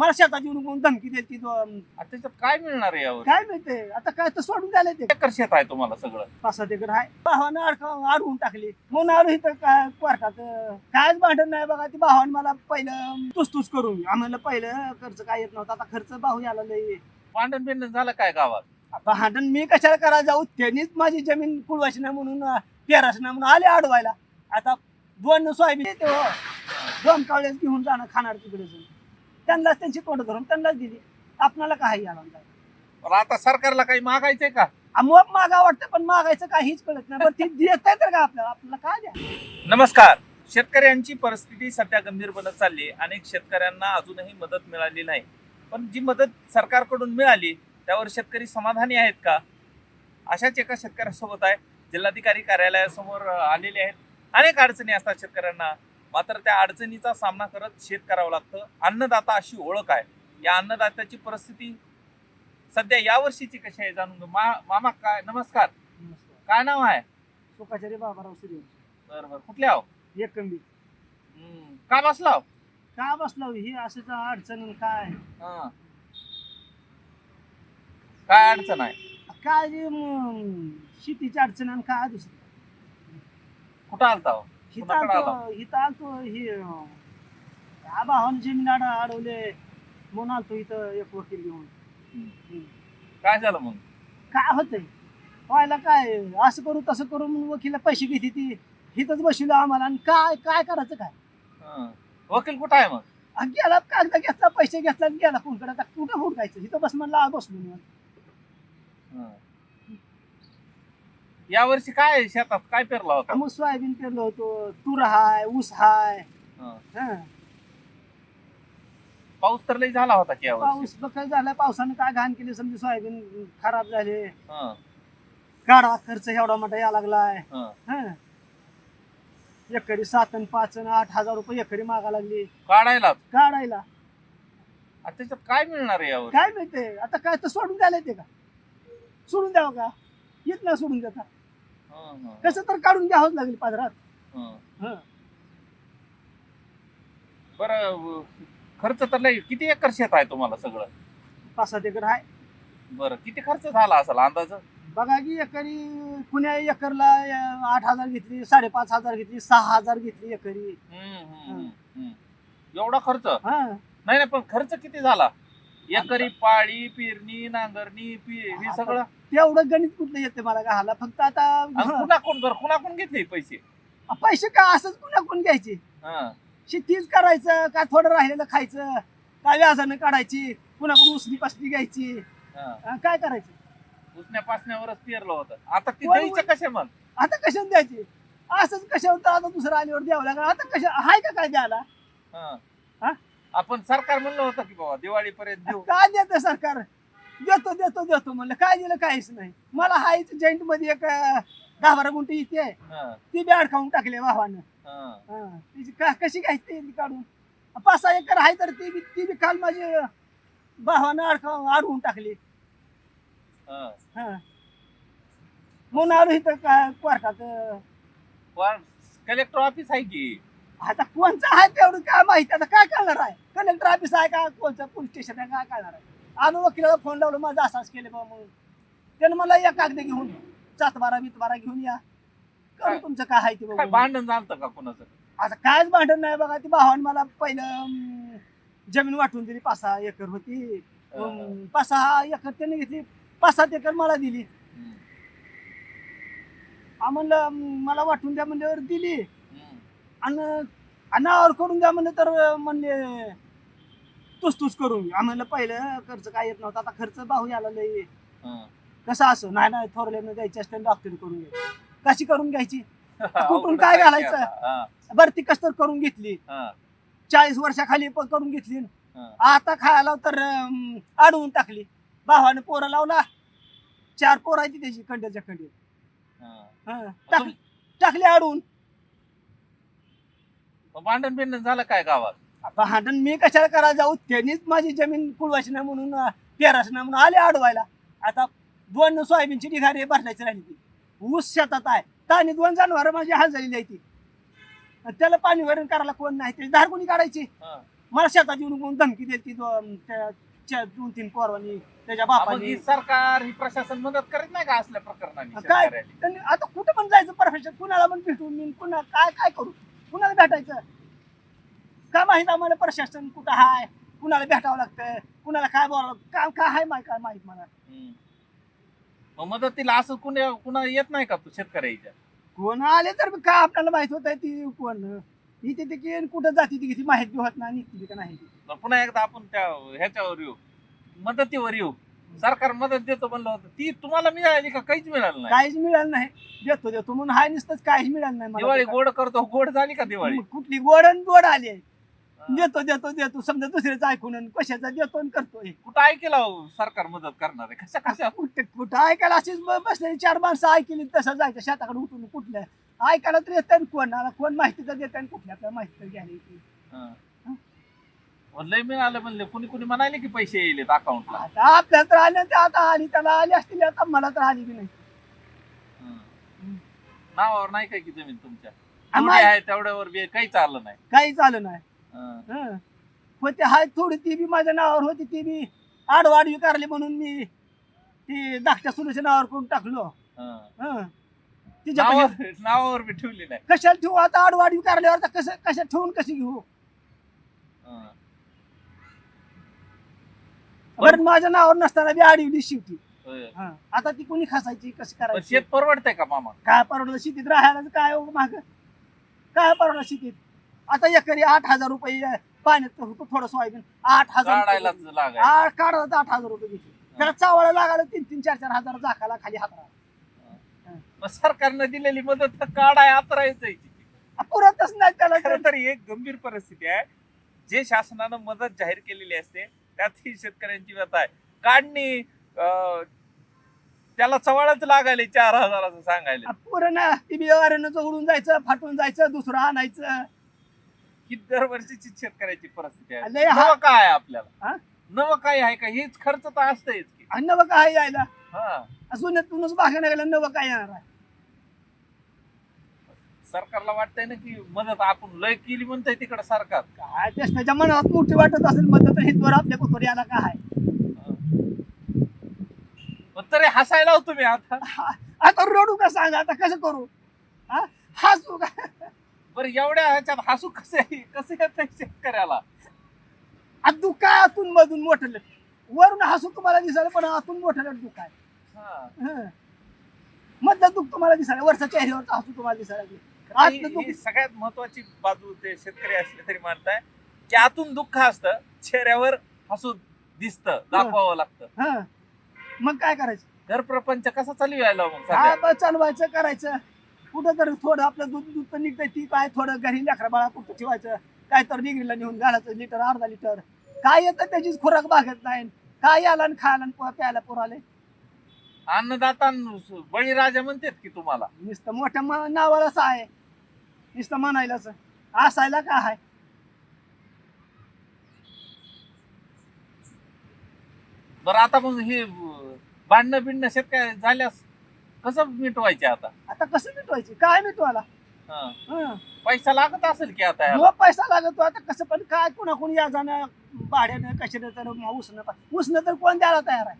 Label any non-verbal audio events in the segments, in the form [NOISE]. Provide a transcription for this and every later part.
मला शेतात येऊन कोण धमकी देते आता त्याच्यात काय मिळणार आहे यावर? काय माहिती आता काय तर सोडून द्यायला ते एकर शेत आहे तुम्हाला सगळं. पाच सात एकर आहे. भावानं अडका अडवून टाकली. म्हणून आलो इथं काय कोर्टात कायच भांडण नाही बघा. ती भावानं मला पहिलं तुसतुस करून आम्हाला पहिलं खर्च काय येत नव्हता. आता खर्च भाऊ याला लई भांडण बिंडण झालं काय गावात? भांडण मी कशाला करायला जाऊ? त्यांनीच माझी जमीन कुळवायची नाही म्हणून तेराशी नाही म्हणून आले अडवायला आता दोन सोयाबीन येते हो. दोन कावळ्याच घेऊन जाणं खाणार तिकडे जाऊन. त्यांनाच त्यांची तोंड धरून त्यांनाच दिली. आपणाला काही आला नाही. पण आता सरकारला काही मागायचंय का? मग मागा वाटतं पण मागायचं काहीच कळत नाही. बरं ती देत आहे तर का आपल्याला? आपल्याला काय द्या? नमस्कार. शेतकऱ्यांची परिस्थिती सध्या गंभीर बनत चालली आहे. अनेक शेतकऱ्यांना अजूनही मदत मिळाली नाही. पण जी मदत सरकारकडून मिळाली त्यावर शेतकरी समाधानी आहेत का? अशाच एका शेतकऱ्यासोबत आहे. जिल्हाधिकारी कार्यालयासमोर अं, आलेले आहेत. अनेक अडचणी असतात शेतकऱ्यांना. मात्र त्या अडचणीचा सामना करत शेत करावं लागतं. अन्नदाता अशी ओळख आहे. या अन्नदात्याची परिस्थिती सध्या या वर्षीची कशी आहे जाणून. मा मामा काय नमस्कार. काय नाव आहे? सुखाचारी बाबाराव सूर्य बरं बरं. कुठल्या आहो? एक कमी. का बसला हो? का बसलो ही असंच अडचण काय? हा. काय अडचण आहे? काय म, शेतीची अडचण आणि काय दुसरं? कुठं आलता हो? हिथं कुणाकडे आला? आलतो हिथं आलतो ही या भावानं जमीन आड अडवले म्हणून आलतो इथं एक वकील घेऊन. हम्म. काय झालं मग? काय होतंय? व्हायला काय असं करू तसं करू म्हणून वकील पैसे घेते ती. हिथंच बसवलं आम्हाला. आणि काय काय करायचं काय? हा. वकील कुठं आहे मग? आ, गेला कागद घेतला पैसे घेतला आणि गेला कोणकडे आता कुठं हुडकायचं इथं बस म्हणलं आ, बसलो मी. हा. या वर्षी काय शेतात काय पेरला होता? मग सोयाबीन पेरलो होतो. तूर हाय ऊस हाय. हा. हं. पाऊस तर लई झाला होता की या वर्षी. पाऊस बकल झाला पावसानं काय घाण केली समजा सोयाबीन खराब झाले. हा. गाडा खर्च एवढा मोठा या लागलाय. हा. हं. एकरी सात आणि पाच आणि आठ हजार रुपये एकरी मागा लागली. काढायला? काढायला. आता त्याच्यात काय मिळणार आहे यावर काय मिळते आता काय तर सोडून द्यायला येते का? सोडून द्यावं का? येत नाही सोडून देता. कसं तर काढून घ्यावंच लागेल पादरात. हं. बर खर्च तर लई किती एकर शेत आहे तुम्हाला सगळं? पाच सात एकर आहे. बरं किती खर्च झाला असेल अंदाज? बघा की एकरी पुण्या एकरला आठ हजार घेतली साडेपाच हजार घेतली सहा हजार घेतली एकरी. एवढा खर्च? हा. नाही नाही पण खर्च किती झाला? एकरी पाळी पेरणी नांगरणी पी हे सगळं? तेवढं गणित कुठलं येते मला का हाला फक्त आता कुणाकडून बरं? कुणाकडून घेतले पैसे? पैसे का असंच कुणा कोण घ्यायचे. शेतीच करायचं का थोडं राहिलेलं खायचं? काय व्याजानं काढायची? कुणाकडून उसली पासली घ्यायची? काय करायचं? उसण्या पासण्यावरच पेरलं होतं. आता ती द्यायचं कसे मग? आता कशाला द्यायची? असंच कशावर आता दुसरं आल्यावर द्यावं लागलं. आता कशा हाय का काय द्यायला? आपण सरकार म्हणलं होतं की बाबा दिवाळीपर्यंत देऊ. काय देतं सरकार? देतो देतो देतो म्हणलं. काय दिलं काहीच नाही. मला हायच जॉईंटमध्ये एक अं, दहा बारा गुंठी इथे आहे. हा, ती बी अडकावून टाकले भावानं. हा. हं. तिची का कशी घ्यायची ती काढून? पाच सहा एकर आहे तर ती बी ती बी काल माझी भावानं अडवून टाकली. हा. हं. म्हणून आलो इथं काय कोर्टात पण कलेक्टर ऑफिस आहे की? आता कोणचं आहे तेवढं काय माहिती? आता काय करणार आहे? कलेक्टर ऑफिस आहे का? कोणतं पोलीस स्टेशन आहे? काय करणार आहे? आलो वकिलाला फोन लावलो माझं असाच केले बा म्हणून त्यानं मला या कागद घेऊन सात बारा बीत बारा घेऊन या. करू? तुमचं काय आहे ते काय बघू. भांडण झालं का कोणाचं? आता कायच भांडण नाही बघा ती भावानं मला पहिलं अं, जमीन वाटून दिली पाच सहा एकर होती. अं, पाच सहा एकर त्याने घेतली पाच सात एकर मला दिली. हम्म, आ म्हणलं अं, मला वाटून द्या म्हणल्यावर दिली. हम्म. आणि अनावर करून द्या म्हणलं तर म्हणले तूच तूच करून घे. आ म्हणलं पहिलं खर्च काय येत नव्हता. आता खर्च भाऊ याला हा. कसं असं? नाही नाही थोरल्यानं द्यायची असते डॉक्टर करून कशी करून घ्यायची? [LAUGHS] कुठून काय घालायचं? बरं ती कस करून घेतली. चाळीस वर्षाखाली पण करून घेतली. आता खायला तर अं, अडवून टाकली. भावाने पोरं लावला. चार पोरायची त्याची कंड्याच्या कंडी हा. टाकली टाकली अडवून. भांडण बिंडण झालं काय गावात? भांडण मी कशाला करायला जाऊ? त्यांनीच माझी जमीन कुळवायची नाही म्हणून नाही म्हणून आले अडवायला. आता दोन सोयाबीनची निघारी भरण्याची राहिली ती. ऊस शेतात आहे. आणि दोन जनावर माझी हाल झालेली आहे ती आणि त्याला पाणी वरण करायला कोण नाही त्याची धार कोणी काढायची? हा. मला शेतात येऊन कोण धमकी देत दोन त्या- दोन तीन पोरवानी त्याच्या बापाने. ही सरकार ही प्रशासन मदत करीत नाही का असल्या प्रकरणाने काय? शेतकऱ्याला? त्यांनी आता कुठं पण जायचं परफेक्शन कुणाला पण भेटून मी कुणा काय काय करू? कुणाला भेटायचं? काय माहीत आम्हाला प्रशासन कुठं हाय? कुणाला भेटावं लागतं कुणाला काय बोलावं काय काय हाय माहीत काय माहीत मला? हम्म. मग मदतीला असं कुणी कुणा येत नाही का तू शेतकऱ्याच्या कोण आले तर काय आपल्याला माहीत होत ती कोण? इथे ते की कुठं जाते ती किती माहिती होत नाही निघते का नाही ती. तर पुन्हा एकदा आपण त्या ह्याच्यावर येऊ. मदतीवर येऊ. सरकार मदत देतो म्हणलं होतं. ती तुम्हाला मिळाली का? काहीच मिळालं नाही. काहीच मिळालं नाही. देतो देतो. म्हणून हाय नुसतंच काहीच मिळालं नाही दिवाळी गोड करतो. गोड झाली का दिवाळी? मग कुठली गोड आणि गोड आली? देतो देतो देतो. समजा दुसऱ्याचं ऐकून कशाचा देतो आणि करतोय. कुठं ऐकेला सरकार मदत करणार आहे. कशा कशा? कुठं कुठं ऐकायला अशीच ब- बसलेली चार माणसं ऐकली तसं जायचं शेताकडे उठून कुठल्या? ऐकायला तर येतं आणि कोणाला कोण माहिती तर देतं आणि कुठल्या आपल्याला माहिती तर घ्यायला येते. हं. लय मिळालं म्हणले. कुणी कुणी म्हणाले की पैसे येईल अकाउंटला आता आपल्याला तर आले ते आता आली त्याला आली असतील आता मला तर आली की नाही. नावावर नाही काय की जमीन तुमच्या? आम्हा- जेवढी आहे तेवढ्यावर बी काही चाललं नाही. काही झालं नाही. हं. हं. होते हाय थोडी ती बी माझ्या नावावर होती ती बी आडवाडवी करली म्हणून मी ती धाकट्या सुनेच्या नावावर करून टाकलो हं. हं. तिच्या नावावर [LAUGHS] बी कशाला ठेवू आता आडवाडवी करल्यावर आता कसं कशा ठेवून कशी घेऊ हं. बरं माझ्या नावावर नसताना बी आडवली शेवटी होय. हं. आता ती कोणी खासायची कशी पण करायची शेत परवडतंय का मामा काय परवडलं शेतीत राहायला तर काय माग काय परवडलं शेतीत आता एकरी आठ हजार रुपये पाण्यात होतो थोडं सोयाबीन आठ हजार काढायलाच आठ काढायला आठ हजार रुपये घेतले. त्याला चावळा लागायला तीन तीन चार चार हजार झाकाला खाली हात मग सरकारनं दिलेली मदत तर काढाय आतरायचंय पुरतच नाही त्याला. खरं तर ही एक गंभीर परिस्थिती आहे. जे शासनानं मदत जाहीर केलेली असते त्यात ही शेतकऱ्यांची व्यथा आहे. काढणी अं, त्याला चवळच लागायले चार हजाराचं सांगायले. पुरं ना ती बियावाऱ्यानं जोडून जायचं फाटून जायचं दुसरं आणायचं. ही दरवर्षीची शेतकऱ्याची परिस्थिती आहे. लय हा- नवं काय आहे हा? आपल्याला नवं काय आहे का? हेच खर्च तर असतंच की. आणि नवं काय यायला? हा. अजूनच बाहेर गेला नवं काय येणार आहे? सरकारला वाटतंय ना की मदत आपण लय केली म्हणतंय तिकडे सरकार. काय तेच त्याच्या मनात मोठी वाटत असेल मदत तर हितवर आपल्या कोथोर याला काय पण तरी हसायला हो तुम्ही आता. हा- आता रडू का सांग? आता कसं करू? हा? हसू का? बरं एवढ्या ह्याच्यात हसू कसे कसे येत शेतकऱ्याला आता दुःख काय आतून मधून मोठं वरून हसू तुम्हाला दिसायला पण आतून मोठं दुःख आहे हा. हं. मधलं दुःख तुम्हाला दिसायला वरच्या चेहऱ्यावरचं हसू तुम्हाला दिसायला लागलं. ही- आतलं दुःख ही सगळ्यात महत्वाची बाजू ते शेतकरी असले तरी मानताय की आतून दुःख असतं चेहऱ्यावर हसू दिसतं दाखवावं लागतं. हं. मग काय करायचं? घर प्रपंच कसा चालू यायला मग चालवायचं करायचं. कुठं तर थोडं आपलं दूध दूध तर निघतंय ती काय थोडं घरी लेकरा बाळा कुठं ठेवायचं काय तर डिग्रीला नेऊन घालायचं लिटर अर्धा लिटर. काय येतं त्याचीच खुराक भागत नाही. काय आला आणि खायला आणि प्यायला पुराले अन्नदाता बळीराजा म्हणतात की तुम्हाला. नुसतं मोठ्या म- नावालाच आहे. नुसतं म्हणायलाच. असायला काय आहे बरं आता मग हे भांडणं बिंडणं शेतकरी झाल्यास कसं मिटवायचे आता? आता कसं मिटवायचं? काय मिटवायला हं. हं. पैसा लागत असेल की आता याला? हो पैसा लागतो आता कसं पण काय कुणा कोणी या जाणं भाड्यानं कशानं तर उसणं उसणं तर कोण द्यायला तयार आहे?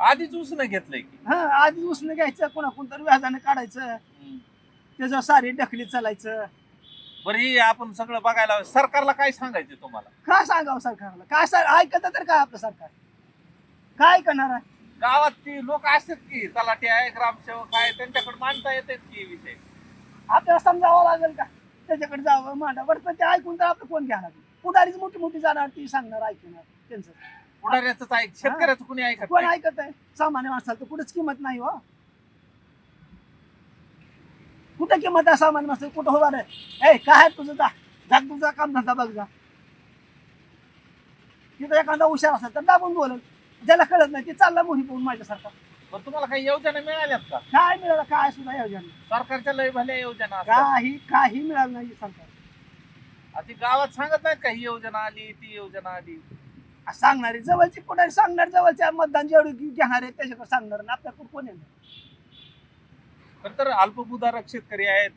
आधीच उसनं घेतलंय की. हा आधी उसणं घ्यायचं कोणा कोण तर व्याजानं काढायचं. हं. त्याचं सारी ढकलीत चालायचं. बरं हे आपण सगळं बघायला हवं. सरकारला काय सांगायचं तुम्हाला? काय सांगावं सरकारला? काय ऐकत तर काय आपलं सरकार? काय करणार आहे? गावात ती लोक असतात की तलाठी आहे ग्रामसेवक आहे त्यांच्याकडे मांडता येतात की विषय. आपल्याला समजावं लागेल का? त्याच्याकडे जावं मांडा. बरं पण ते ऐकून तर आपलं कोण घ्यायला लागेल पुढारीच मोठी मोठी जाणार ती सांगणार ऐकणार त्यांचं. पुढाऱ्याच ऐक शेतकऱ्याचं कुणी ऐकत कोण नाही. ऐकत आहे? सामान्य माणसाला तर कुठंच किंमत नाही हो. कुठं किंमत आहे सामान्य माणसाला? कुठं होणार आहे? ए काय आहे तुझं? जा. जा तुझा काम धंदा बघ जा. तिथं एखादा हुशार असेल तर दाबून बोलल. ज्याला कळत नाही ते चालला मोही पोहून माझ्यासारखा. पण तुम्हाला काही योजना मिळाल्यात का? काय मिळालं काय सुद्धा योजना सरकारच्या लय भल्या योजना असतात. काही काही मिळालं नाही सरकार. आधी गावात सांगत नाहीत का ही योजना आली ती योजना आली? सांगणारी जवळची पुढे सांगणार जवळच्या मतदान जेवढे घेणार आहे त्याच्याकडे सांगणार आणि आपल्याकडे कोण येणार? पण तर अल्पभूधारक शेतकरी आहेत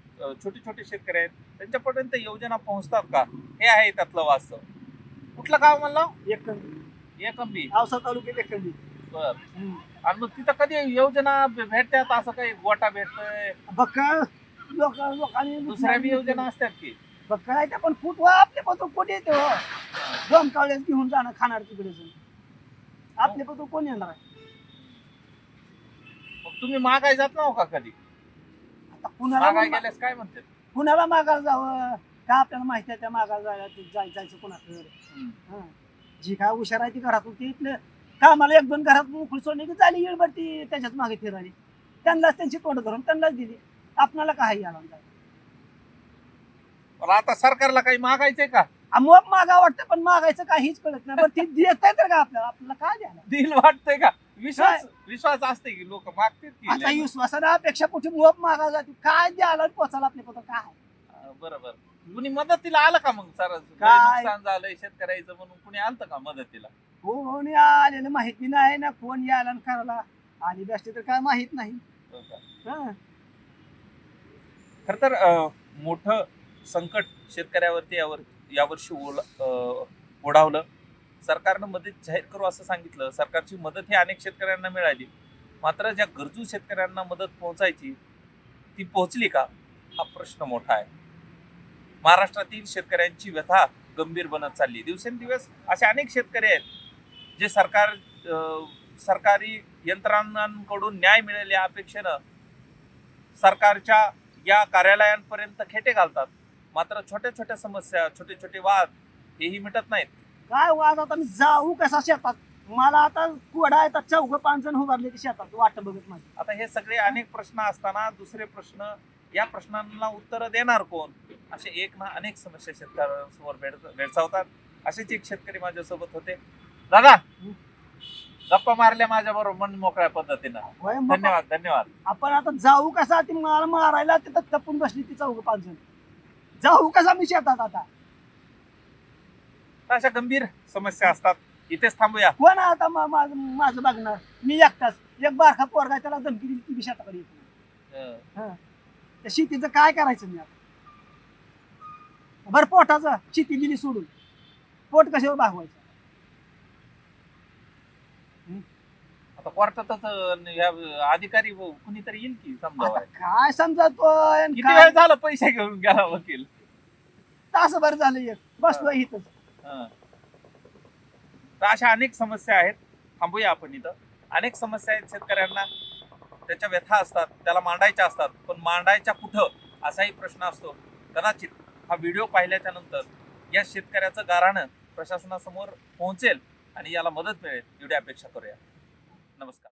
छोटे छोटे शेतकरी आहेत त्यांच्यापर्यंत योजना पोहोचतात का? हे आहे त्यातलं वास्तव. कुठलं गाव म्हणलं? एकंदी एकंबी औसा तालुक्यात एकंदी बर. आणि मग तिथं कधी योजना भेटतात असं काही गोटा भेटतोय? बक्कळ लोक लोकांनी दुसऱ्या बी योजना असतात की? बक्कळ आहे त्या पण फुट वा आपले पत्र कोण येते हो. दोन कावळ्यात घेऊन जाणं खाणार तिकडे आपले पत्र कोण येणार मग तुम्ही मागाय जात ना हो का कधी? आता पुण्याला मागाय मग- गेल्यास काय म्हणतात? पुण्याला मागायला जावं. का आपल्याला माहिती आहे त्या मागायला जायला जायचं कोणाकडे. हा. जी काय हुशार आहे ती घरातून ती इथलं कामाला एक दोन घरात मोकळी सोडली की झाली ती त्याच्याच मागे फिराली त्यांनाच त्यांची तोंड धरून त्यांनाच दिली. आपणाला काय याला पण आता सरकारला काही मागायचंय का? मग मागा वाटतं पण मागायचं काहीच कळत नाही. बरं ती देत आहे तर का आपल्याला? आपल्याला काय द्यायला? दिल वाटतंय का? विश्वास विश्वास असते की लोक मागतात आता की विश्वासाने अपेक्षा कुठे मोप मागा जाते काय द्यायला पोचायला आपल्या पत्र काय बरोबर कुणी मदतीला आलं का मग सर? काय? नुकसान झालंय शेतकऱ्याचं म्हणून कुणी आलं का मदतीला? कोणी आलेलं माहीत बी नाही ना कोण यायला आणि करायला. आली बी असते तर काय माहीत नाही. हो का? हा. खर तर अं, मोठं संकट शेतकऱ्यावरती यावर यावर्षी ओला अं, ओढावलं. सरकारनं मदत जाहीर करू असं सांगितलं. सरकारची मदत ही अनेक शेतकऱ्यांना मिळाली. मात्र ज्या गरजू शेतकऱ्यांना मदत पोहोचायची ती पोहोचली का? हा प्रश्न मोठा आहे. महाराष्ट्रातील शेतकऱ्यांची व्यथा गंभीर बनत चालली. दिवसेंदिवस असे अनेक शेतकरी आहेत जे सरकार सरकारी यंत्रणांकडून न्याय मिळेल या अपेक्षेनं सरकारच्या या कार्यालयांपर्यंत खेटे घालतात. मात्र छोट्या छोट्या समस्या छोटे छोटे वाद हेही मिटत नाहीत. काय वाद? आता मी जाऊ कसा शेतात? मला आता कोडा आहे चौघ पाच जण उभारले की शेतात वाट बघत माझी. आता हे सगळे अनेक प्रश्न असताना दुसरे प्रश्न या प्रश्नांना उत्तर देणार कोण? असे एक ना अनेक समस्या शेतकऱ्यांसमोर भेड भेडसावतात. असेच एक शेतकरी माझ्यासोबत होते. दादा गप्पा मारल्या माझ्या बरोबर मन मोकळ्या पद्धतीनं. धन्यवाद धन्यवाद. आपण आता जाऊ कसा? ती मला मारायला तिथं तपून बसली ती चौघ पाच जण. जाऊ कसा मी शेतात आता? अशा गंभीर समस्या असतात. इथेच थांबूया. कोण आहे आता मा- माझं माझं बघणार. मी एकटाच. एक बारखा पोरगा त्याला धमकी दिली ती बी शेताकडे येत. त्या शेतीचं काय करायचं मी आता? बरं पोटाचं शेती दिली सोडून. पोट कशावर भागवायचं? आता कोर्टातच अं, ह्या अधिकारी कुणीतरी येईल की आता समजा काय आणि किती काय? झालं पैसे घेऊन गेला वकील? तासभर झालं एक. बसलोय इथं हं. तर अशा अनेक समस्या आहेत. थांबूया आपण इथं. अनेक समस्या आहेत शेतकऱ्यांना. त्याच्या व्यथा असतात त्याला मांडायच्या असतात पण मांडायच्या कुठं असाही प्रश्न असतो. कदाचित हा व्हिडिओ पाहिल्याच्या नंतर या शेतकऱ्याचं गाराणं प्रशासनासमोर पोहोचेल आणि याला मदत मिळेल. एवढी अपेक्षा करूया. नमस्कार.